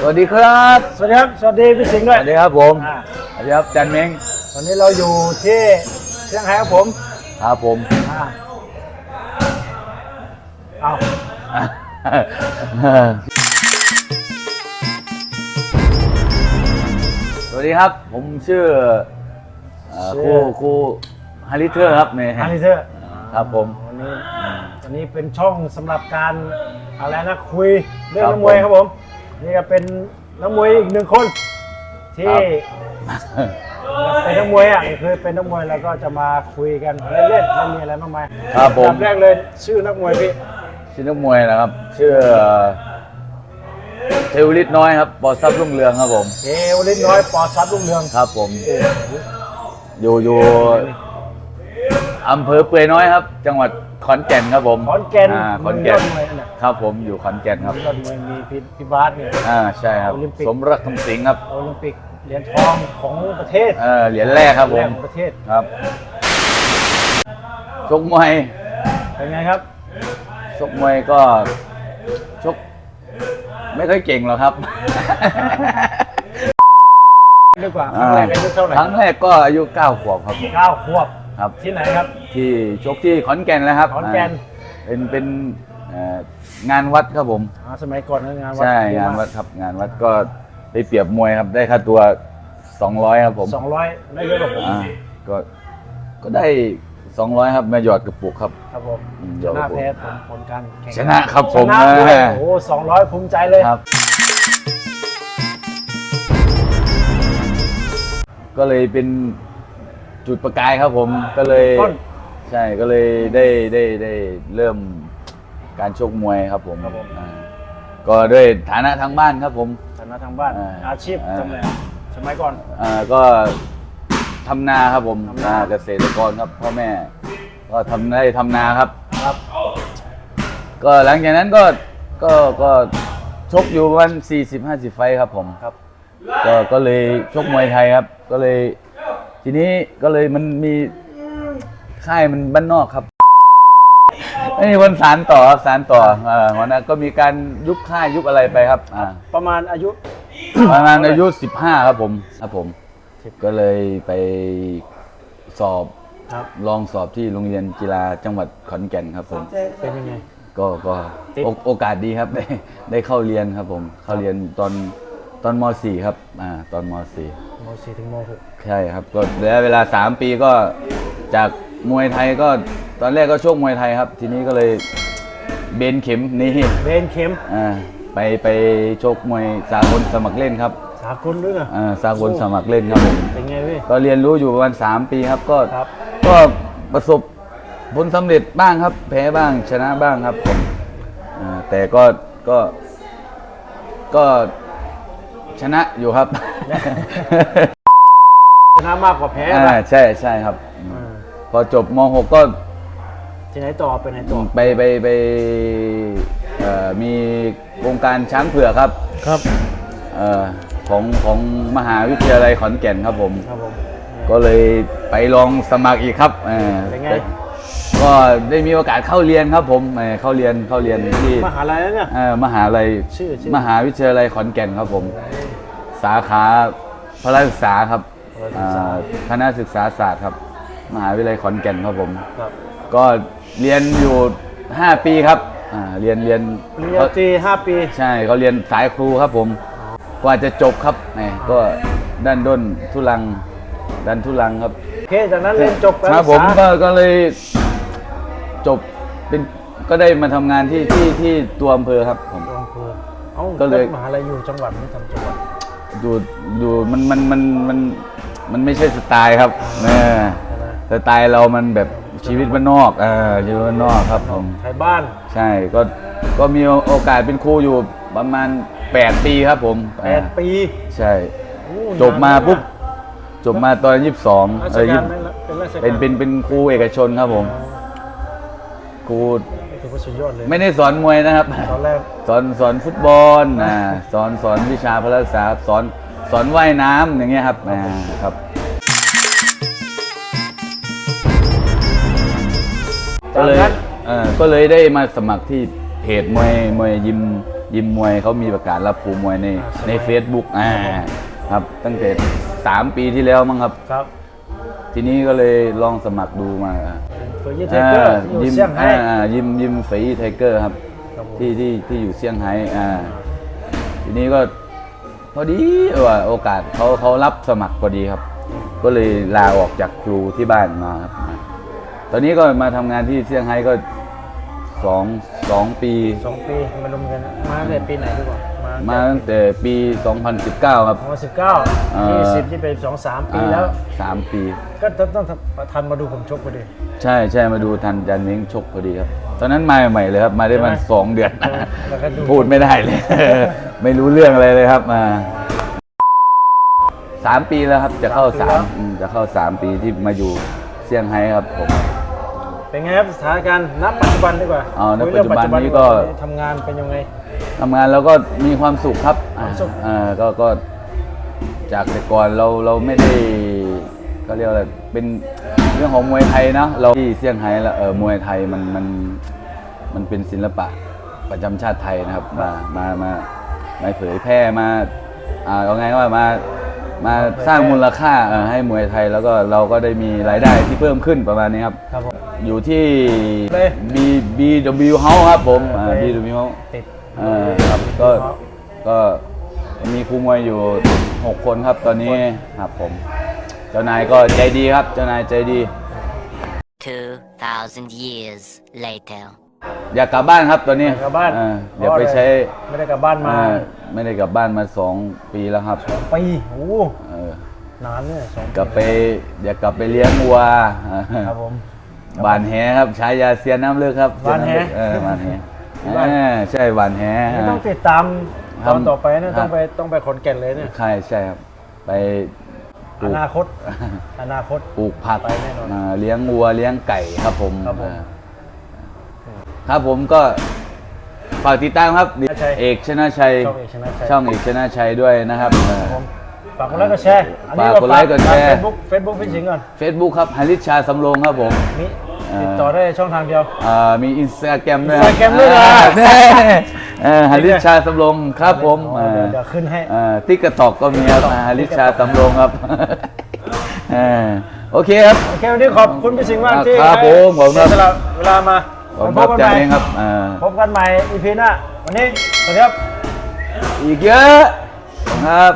สวัสดีครับ สวัสดีครับ สวัสดีพี่สิงห์สด้วย วัสดีครับผมอ่า สวัสดีครับจันเม้งวันนี้เราอยู่ที่เชียงรายครับผมครับผม อ่าเอาสวัสดีครับ ผมชื่อเอ่อครูครูฮาริเทอร์ครับเนี่ยฮันนิเตอร์ครับผม วันนี้วันนี้เป็นช่องสำหรับการอะไรนะคุยเรื่องครับนักมวยครับผม นี่ก็เป็นนักมวยอีกหนึ่งคน ที่เป็นนักมวยอะคือเป็นนักมวยแล้วก็จะมาคุยกันเล่นๆไม่มีอะไรมากมายครับผมอันดัแรกเลยชื่อนักมวยพี่ชื่อนักมวยนะครับ ชื่อเทวฤทธิ์น้อยครับปอทรัพย์รุ่งเรืองครับผมเอวลิศน้อยปอซับรุ่งเรืองครับผมโอ้โหอยู่อยู่อำเภอเปือยน้อยครับ จังหวัดขอนแก่นครับผมขอนแก่นอ่าขอนแก่น เมืงยอดมวยนั่นน่ะครับผมอยู่ขอนแก่นครับยอดมวยมีพี่พี่บาสเนี่ย อ่าใช่ครับ โอลิมปิก สมรักคำสิงห์ครับโอลิมปิกเหรียญทองของประเทศเออเหรียญแรกครับผแรกมของประเทศครับชกมวยเป็นไงครับชกมวยก็ชกไม่ค่อยเก่งหรอกครับ ดีกว่าครั้งแรกอายุเท่าไหร่ครั้งแรกก็อายุ9ขวบครับผมเก้าขวบครับ ที่ไหนครับ ที่ชกที่ขอนแก่นแล้วครับขอนแก่นาเป็นเป็นเอ่อ งานวัดครับผมอ่าสมัยก่อนนะงานวัดใช่งานวัดครับ งานวัดก็ไปเปรียบมวยครับ ได้ค่าตัว 200 ครับผมสองร้อยได้เยอะกว่าผมอ่าก็ก็ได้ 200 ครับมาหยอดกระปุกครับ ครับผมอืมชนะแพ้ผลผลการแข่งชนะครับผมชนะด้วยอ่าโอ้สองร้อยภูมิใจเลยครับ ก็เลยเป็นจุดประกายครับผมก็เลยต้น ใช่ก็เลยได้ได้ได้เริ่ม การชกมวยครับผมครับผม อ่าก็ด้วยฐานะทางบ้านครับผมชนะทางบ้านอ่าอาชีพอ่า ทำอะไรสมัยก่อน อ่าก็ทำนาครับผมทำนานาเกษตรกรครับพ่อแม่ ก็ทำได้ทำนาครับ ครับ ก็หลังจากนั้นก็ก็ก็ชกอยู่ประมาณสี่สิบห้าสิบไฟต์ครับผมครับ ก็ก็เลยชกมวยไทยครับ ก็เลย ทีนี้ก็เลยมันมีค่ายมันบ้านนอกครับ ไม่มีคนสารต่อครับสารต่อเออวันนั้นก็มีการยุบค่ายยุบอะไรไปครับอ่าประมาณอายุ ประมาณอายุสิบห้าครับผมครับผมก็เลยไปสอบครับ ลองสอบที่โรงเรียนกีฬาจังหวัดขอนแก่นครับผม เป็นยังไง ก็ก็ติด โอโอกาสดีครับ ได้ได้เข้าเรียนครับผม เข้าเรียนตอนตอนม .4 ครับอ่าตอนมมสี่ถึงมหก .4 ใช่ครับ ก็ระยะเวลา 3 ปีก็จาก มวยไทยก็ตอนแรกก็โชคมวยไทยครับ ทีนี้ก็เลยเบนเข็มนี่เบนเข็มอ่าไปไปโชคมวยสากลสมัครเล่นครับ สากลด้วยนะอ่าสากลสมัครเล่นครับผมเป็นไงพี่ก็เรียนรู้อยู่ประมาณ3ปีครับก็ครับก็ประสบผลสำเร็จบ้างครับ แพ้บ้างชนะบ้างครับผมอ่าแต่ก็ก็ก็ชนะอยู่ครับ ชนะมากกว่าแพ้อ่าป่ะใช่ใช่ครับอ่า พอจบม .6 ก็ที่ไหนต่อไปไหนต่อไปไปไปเอ่อมีโครงการช้างเผือกครับครับเอ่อของของมหาวิทยาลัยขอนแก่นครับผม ครับผม ก็เลยไปลองสมัครอีกครับเออเป็นไง ก็ได้มีโอกาสเข้าเรียนครับผมเออเข้าเรียนเข้าเรียนที่มหาลัยแล้วเนี่ย เอ่อมหาลัยชื่อชื่อ มหาวิทยาลัยขอนแก่นครับผม สาขาพละศึกษาครับพละศึกษาอ่าคณะศึกษาศาสตร์ครับ มหาวิทยาลัยขอนแก่นครับผม ครับก็เรียนอยู่ 5 ปีครับอ่าเรียนเรียนปริญญาตรีห้าปี ใช่เขาเรียนสายครูครับผม กว่าจะจบครับแหมก็ด้านด้นทุลังดันทุลังครับ โอเค จากนั้นเรียนจบการครับศึผกมษาก็ก็เลยจบเป็นก็ได้มาทำงานที่ที่ที่ตัวอำเภอครับผมตัวอำเภอเอ้าก็เลยมหาลัยอยู่จังหวัดไม่ทำจังหวัดดูดูมันมันมันมันมันไม่ใช่สไตล์ครับเออใช่ไหม สไตล์เรามันแบบชีวิตบ้านนอกเออชีวิตบ้านนอกครับผมไทยบ้าน ใช่ก็ก็มีโอกาสเป็นครูอยู่ประมาณ 8 ปีครับผมแปดปีใช่ โอ้จบมานนปุ๊บ จบมาตอนยี่สิบสองราเอชอการยี่ไหมล่ะเป็นราชการเป็นเป็นเป็นครูเอกชนครับผมครูถือว่าสุดยอดเลยไม่ได้สอนมวยนะครับ ตอนแรก สอนสอนฟุตบอลอ่าสอนสอนวิชาพละศึกษาสอนสอนว่ายน้ำอย่างเงี้ยครับอ่าครับ ก็จากเลยนั้นเออก็เลยได้มาสมัครที่เพจมวยมวยยิมยิมมวยเขามีประกาศรับครูมวยในใน Facebook อ่าครับตั้งแต่สามปีที่แล้วมั้งครับ ครับทีนี้ก็เลยลองสมัครดูมาเฟอร์ยี่เทเกอร์ที่อยู่ยิมเซี่ยงไฮ้อ่ายิมยิมฝีไทเกอร์ครับ ครับผมที่ที่ที่อยู่เซี่ยงไฮ้อ่าทีนี้ก็พอดีว่าโอกาสเขาเขารับสมัครพอดีครับ ก็เลยลาออกจากครูที่บ้านมาครับมา ตอนนี้ก็มาทำงานที่เซี่ยงไฮ้ก็สองสองปี สองปีมาลงกันนะมาตั้งแต่ปีไหนดีกว่ามามาตั้งแต่ปี 2019 ครับสองพันสิบเก้าเอ่อยี่สิบยี่สิบสองสามปีแล้ว อ่าสามปี ก็ต้องต้องทันมาดูผมชกพอดี ใช่ใช่มาดูทันจันเม้งชกพอดีครับ ตอนนั้นมาใหม่เลยครับ มาได้มันใช่ไหมสองเดือนใช่ไหมแล้วก็ดู พูดไม่ได้เลย ไม่รู้เรื่องอะไรเลยครับมาสามปีแล้วครับ จะเข้าสามอืมจะเข้าสามปีที่มาอยู่เซี่ยงไฮ้ครับผม เป็นไงครับสถานการณ์ณปัจจุบันดีกว่าเอาณคุยเรื่องปัจจุบันนี้ก็ปัจจุบันทำงานเป็นยังไงทำงานแล้วก็มีความสุขครับอ่าความสุขอ่าก็ก็จากแต่ก่อนเราเราไม่ได้ก็เรียกอะไรเป็นเรื่องของมวยไทยเนาะเราที่เซี่ยงไฮ้แล้วเออมวยไทยมันมันมันเป็นศิลปะประจำชาติไทยนะครับมามามามาเผยแพร่มาอ่าเอาไงว่ามา มาสร้างมูลค่าเอ่อให้มวยไทยแล้วก็เราก็ได้มีรายได้ที่เพิ่มขึ้นประมาณนี้ครับ ครับผมอยู่ที่เลย B BW House ครับผมอ่าเลย BW House ติดเอ่อครับก็ก็มีครูมวยอยู่ 6 คนครับตอนนี้ครับผม เจ้านายก็ใจดีครับ เจ้านายใจดี 2,000 years later. อยากกลับบ้านครับตอนนี้อยากกลับบ้านเออเดี๋ยวไปใช้ไม่ได้กลับบ้านมา เอ่อไม่ได้กลับบ้านมา2ปีแล้วครับปีโอ้โหเออ นานเนี่ยสองปีกลับไปอยากกลับไปเลี้ยงวัวครับผม บานแหครับฉายาเซียนน้ำเลือกครับหวานแห เออบานแหบ้านเออใช่บานแห นี่ต้องติดตามครัตบอนต่อไปนะครัต้บ องไปต้องไปขอนแก่นเลยเนี่ยใช่ใช่ครับ ไปปอลูกนาคต อนาคต ปลูกผักไปแน่นอนอ่าเลี้ยงวัวเลี้ยงไก่ครับผมครับผม อ่า ครับผมก็ฝากติดตามครับชนะชัยเอกชนะชัย ช่องเอกชนะชัยช่องเอกชนะชัยด้วยนะครับผมฝากกดไลค์กดแชร์อันนี้ฝากกดไลค์กดแชร์ เฟซบุ๊กเฟซบุ๊กพี่สิงห์ก่อนเฟซบุ๊กครับฮาริชชาสำโรงครับผม มีเอ่อ ติดต่อได้ช่องทางเดียวอ่ามีอินสตาแกรมด้วย Instagram ด้วยนะอ่าฮาริชชาสำโรงครับผมอ๋อเดี๋ยวเดี๋ยวขึ้นให้ติ๊กกระตอกก็มีครับฮาริชชาสำโรงครับอ่าโอเคครับ โอเควันนี้ขอบคุณพี่สิงห์มากที่ครับผมขอบคุณครับ เสียสละเวลามา ผมพครับบกันจาใหนม่เองครับอ่าพบกันใหม่อีพีหน้าวันนี้สวัสดีครับ อีกเยอะครับ